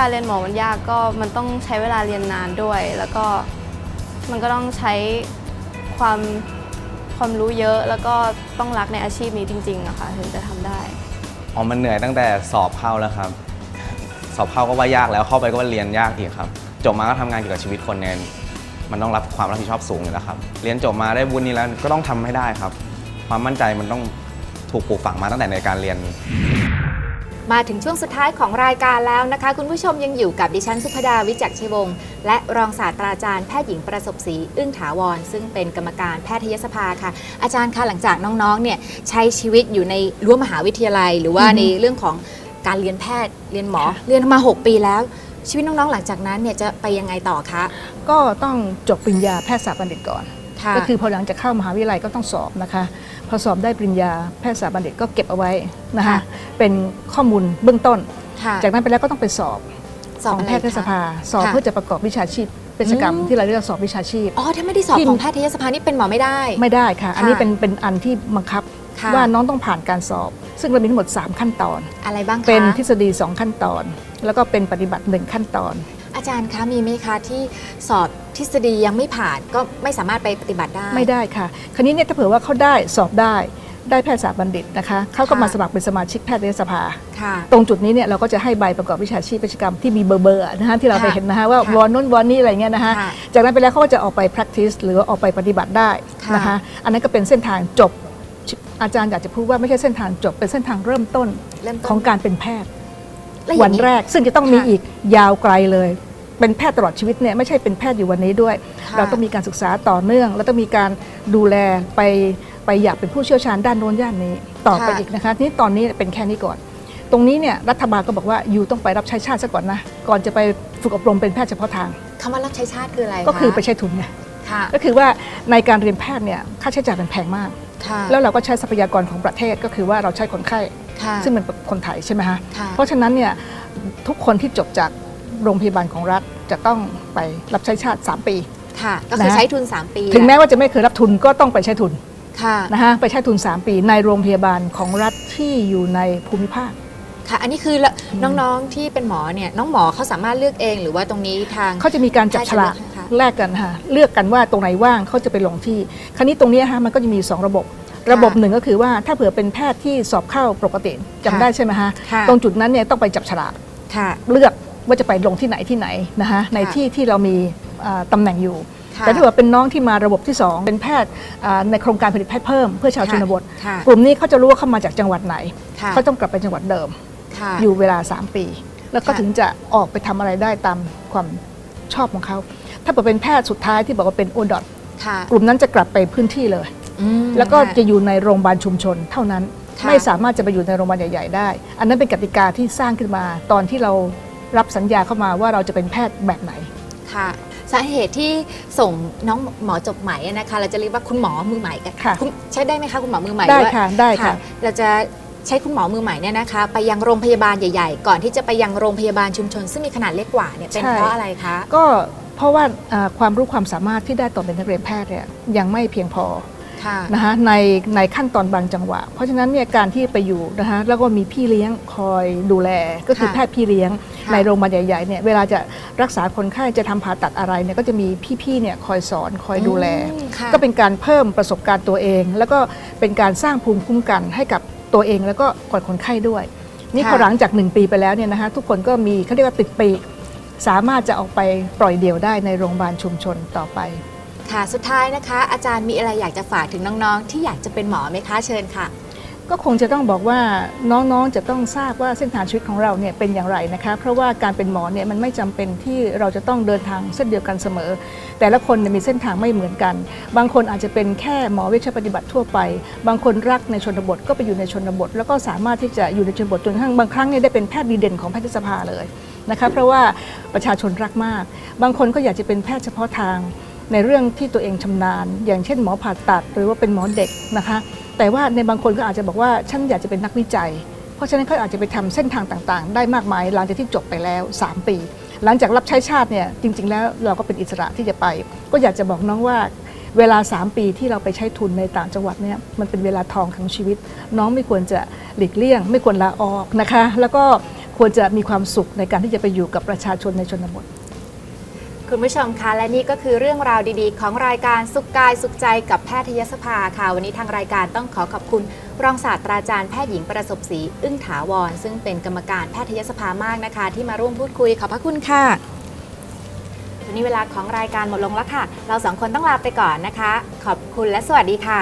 การเรียนหมอมันยากก็มันต้องใช้เวลาเรียนนานด้วย แล้วก็มันก็ต้องใช้ความความรู้เยอะแล้วก็ต้องรักในอาชีพนี้จริงๆอะค่ะถึงจะทำได้อ๋อมันเหนื่อยตั้งแต่สอบเข้าแล้วครับ สอบเข้าก็ว่ายากแล้วเข้าไปก็ว่าเรียนยากอีกครับ จบมาก็ทำงานเกี่ยวกับชีวิตคนเนี่ยมันต้องรับความรับผิดชอบสูงอยู่แล้วครับ เรียนจบมาได้บุญนี้แล้วก็ต้องทำให้ได้ครับ ความมั่นใจมันต้องถูกปลูกฝังมาตั้งแต่ในการเรียน มาถึงช่วงสุดท้ายของรายการแล้วนะคะ คุณผู้ชมยังอยู่กับดิฉันสุภดาวิจักรชัยวงศ์และรองศาสตราจารย์แพทย์หญิงประสบศรีอึ้งถาวร ซึ่งเป็นกรรมการแพทยสภาค่ะ อาจารย์คะหลังจากน้องๆเนี่ยใช้ชีวิตอยู่ในรั้วมหาวิทยาลัย หรือว่าอือฮึในเรื่องของการเรียนแพทย์เรียนหมอ เรียนมา 6 ปีแล้ว ชีวิตน้องๆ หลังจากนั้นเนี่ยจะไปยังไงต่อคะก็ต้องจบปริญญาแพทยศาสตร์บัณฑิตก่อนค่ะ ก็คือพอหลังจากเข้ามหาวิทยาลัยก็ต้องสอบนะคะ พอสอบได้ปริญญาแพทยศาสตร์บัณฑิตก็เก็บเอาไว้นะคะค่ะเป็นข้อมูลเบื้องต้นค่ะจากนั้นไปแล้วก็ต้องไปสอบสอบของอะไรแพทยสภาคะสอบค่ะเพื่อจะประกอบวิชาชีพเป็นกิจกรรมอืมที่เราเรียกว่าสอบวิชาชีพอ๋อถ้าไม่ได้สอบที่ของแพทยสภานี่เป็นหมอไม่ได้ไม่ได้ค่ะ อันนี้ค่ะเป็นเป็นอันที่บังคับค่ะว่าน้องต้องผ่านการสอบ ซึ่งเรามีทั้งหมด 3 ขั้นตอน อะไรบ้างคะเป็นทฤษฎี 2 ขั้นตอน แล้วก็เป็นปฏิบัติ 1 ขั้นตอน อาจารย์คะมีไหมคะที่สอบทฤษฎียังไม่ผ่านก็ไม่สามารถไปปฏิบัติได้ ไม่ได้ค่ะ คราวนี้เนี่ยถ้าเผื่อว่าเขาได้สอบได้ได้แพทยศาสตร์บัณฑิตนะคะเขาก็ค่ะมาสมัครเป็นสมาชิกแพทยสภาค่ะตรงจุดนี้เนี่ยเราก็จะให้ใบประกอบวิชาชีพกิจกรรมที่มีเบอร์เบอร์นะคะที่เราค่ะไปเห็นนะคะว่าค่ะวอนนู้นวอนนี้อะไรเงี้ยนะคะค่ะจากนั้นไปแล้วเขาก็จะออกไป practice หรือว่าออกไปปฏิบัติได้นะคะค่ะอันนั้นก็เป็นเส้นทางจบอาจารย์อยากจะพูดว่าไม่ใช่เส้นทางจบเป็นเส้นทางเริ่มต้นเริ่มต้นของการเป็นแพทย์แล้วอย่าวันงนี้แรกซึ่งจะต้องมีค่ะอีกยาวไกลเลย เป็นแพทย์ตลอดชีวิตเนี่ยไม่ใช่เป็นแพทย์อยู่วันนี้ด้วยค่ะเราต้องมีการศึกษาต่อเนื่อง แล้วต้องมีการดูแลไปไปอยากเป็นผู้เชี่ยวชาญด้านโน้นด้านนี้ ต่อไปค่ะอีกนะคะนี่ตอนนี้เป็นแค่นี้ก่อน ตรงนี้เนี่ยรัฐบาลก็บอกว่าอยู่ต้องไปรับใช้ชาติซะก่อนนะก่อนจะไปฝึกอบรมเป็นแพทย์เฉพาะทางคำว่ารับใช้ชาติคืออะไรก็คือคะไปใช้ทุนไงค่ะก็คือว่าในการเรียนแพทย์เนี่ยค่าใช้จ่ายมันแพงมากค่ะแล้วเราก็ใช้ทรัพยากรของประเทศก็คือว่าเราใช้คนไข้ค่ะซึ่งเป็นคนไทยใช่ไหมฮะค่ะเพราะฉะนั้นเนี่ยทุกคนที่จบจาก โรงพยาบาลของรัฐจะต้องไปรับใช้ชาติ 3 ปี ค่ะ ก็คือนะ ใช้ทุน 3 ปีถึงแม้ว่าจะไม่เคยรับทุนก็ต้องไปใช้ทุนค่ะ นะฮะไปใช้ทุน 3 ปีในโรงพยาบาลของรัฐที่อยู่ในภูมิภาค ค่ะ อันนี้คือละน้องๆที่เป็นหมอเนี่ย น้องหมอเขาสามารถเลือกเองหรือว่าตรงนี้ทาง เขาจะมีการจับฉลากใช่ใช่ค่ะ แลกกันค่ะเลือกกันว่าตรงไหนว่างเขาจะไปลงที่ คราวนี้ตรงเนี้ยฮะมันก็จะมี 2 ระบบ ระบบหนึ่งก็คือว่าถ้าเผื่อเป็นแพทย์ที่สอบเข้าปกติจำได้ใช่ไหมฮะค่ะ ตรงจุดนั้นเนี่ยต้องไปจับฉลากค่ะ เลือก ว่าจะไปลงที่ไหนที่ไหนนะคะในค่ะที่ที่เรามีอ่าตำแหน่งอยู่ค่ะแต่ถ้าเกิดเป็นน้องที่มาระบบที่ 2 เป็นแพทย์อ่าในโครงการผลิตแพทย์เพิ่มเพื่อชาวชนบทค่ะกลุ่มนี้เขาจะรู้ว่าเขามาจากจังหวัดไหนค่ะเขาต้องกลับไปจังหวัดเดิมค่ะอยู่เวลา 3 ปี แล้วก็ค่ะถึงจะออกไปทำอะไรได้ตามความชอบของเขา ถ้าเกิดเป็นแพทย์สุดท้ายที่บอกว่าเป็นโอดอทค่ะกลุ่มนั้นจะกลับไปพื้นที่เลยอืมแล้วก็ค่จะอยู่ในโรงพยาบาลชุมชนเท่านั้นค่ะไม่สามารถจะไปอยู่ในโรงพยาบาลใหญ่ ๆ ได้ อันนั้นเป็นกติกาที่สร้างขึ้นมาตอนที่เรา รับสัญญาเข้ามาว่าเราจะเป็นแพทย์แบบไหน ค่ะ สาเหตุที่ส่งน้องหมอจบใหม่อะนะคะ เราจะเรียกว่าคุณหมอมือใหม่กันค่ะณใช้ได้ไหมคะคุณหมอมือใหม่ได้หรือว่าค่ะได้ค่ะ เราจะใช้คุณหมอมือใหม่เนี่ยนะคะ ไปยังโรงพยาบาลใหญ่ ๆ ก่อนที่จะไปยังโรงพยาบาลชุมชน ซึ่งมีขนาดเล็กกว่าเนี่ยเป็นใช่ เพราะอะไรคะ ก็เพราะว่าอ่าความรู้ความสามารถที่ได้ต่อนเป็นนักเรียนแพทย์เนี่ยยังไม่เพียงพอค่ะ นะคะในในขั้นตอนบางจังหวะ เพราะฉะนั้นเนี่ยการที่ไปอยู่นะคะแล้วก็มีพี่เลี้ยงคอยดูแล ก็คือค่ะแพทย์พี่เลี้ยงค่ะในโรงพยาบาลใหญ่ๆเนี่ยเวลาจะรักษาคนไข้จะทำผ่าตัดอะไรเนี่ยก็จะมีพี่ๆเนี่ยคอยสอนคอยดูแลอืมค่ะก็เป็นการเพิ่มประสบการณ์ตัวเอง แล้วก็เป็นการสร้างภูมิคุ้มกันให้กับตัวเองแล้วก็ก่อนคนไข้ด้วย นี่ค่ะพอหลังจาก 1 ปีไปแล้วเนี่ยนะคะทุกคนก็มีเขาเรียกว่าติดปีกสามารถจะออกไปปล่อยเดี่ยวได้ในโรงพยาบาลชุมชนต่อไป ค่ะสุดท้ายนะคะ อาจารย์มีอะไรอยากจะฝากถึงน้องๆ ที่อยากจะเป็นหมอไหมคะเชิญค่ะ ก็คงจะต้องบอกว่าน้องๆจะต้องทราบว่าเส้นทางชีวิตของเราเนี่ยเป็นอย่างไรนะคะเพราะว่าการเป็นหมอเนี่ยมันไม่จำเป็นที่เราจะต้องเดินทางเส้นเดียวกันเสมอ แต่ละคนมีเส้นทางไม่เหมือนกัน บางคนอาจจะเป็นแค่หมอเวชปฏิบัติทั่วไป บางคนรักในชนบทก็ไปอยู่ในชนบท แล้วก็สามารถที่จะอยู่ในชนบทจนกระทั่งบางครั้งเนี่ยได้เป็นแพทย์ดีเด่นของแพทยสภาเลยนะคะเพราะว่าประชาชนรักมาก บางคนก็อยากจะเป็นแพทย์เฉพาะทาง ในเรื่องที่ตัวเองชำนาญ อย่างเช่นหมอผ่าตัด หรือว่าเป็นหมอเด็กนะคะ แต่ว่าในบางคนก็อาจจะบอกว่าฉันอยากจะเป็นนักวิจัย เพราะฉะนั้นเขาอาจจะไปทำเส้นทางต่างๆ ได้มากมายหลังจากที่จบไปแล้ว 3 ปี หลังจากรับใช้ชาติเนี่ยจริง ๆ แล้วเราก็เป็นอิสระที่จะไป ก็อยากจะบอกน้องว่าเวลา 3 ปีที่เราไปใช้ทุนในต่างจังหวัดเนี่ยมันเป็นเวลาทองของชีวิต น้องไม่ควรจะหลีกเลี่ยง ไม่ควรลาออกนะคะ แล้วก็ควรจะมีความสุขในการที่จะไปอยู่กับประชาชนในชนบท คุณผู้ชมคะและนี่ก็คือเรื่องราวดีๆ ของรายการสุขกายสุขใจกับแพทยสภาค่ะ วันนี้ทางรายการต้องขอขอบคุณ รองศาสตราจารย์แพทย์หญิงประสบศรีอึ้งถาวร ซึ่งเป็นกรรมการแพทยสภามากนะคะ ที่มาร่วมพูดคุยขอบพระคุณค่ะวันนี้เวลาของรายการหมดลงแล้วค่ะ เราสองคนต้องลาไปก่อนนะคะ ขอบคุณและสวัสดีค่ะ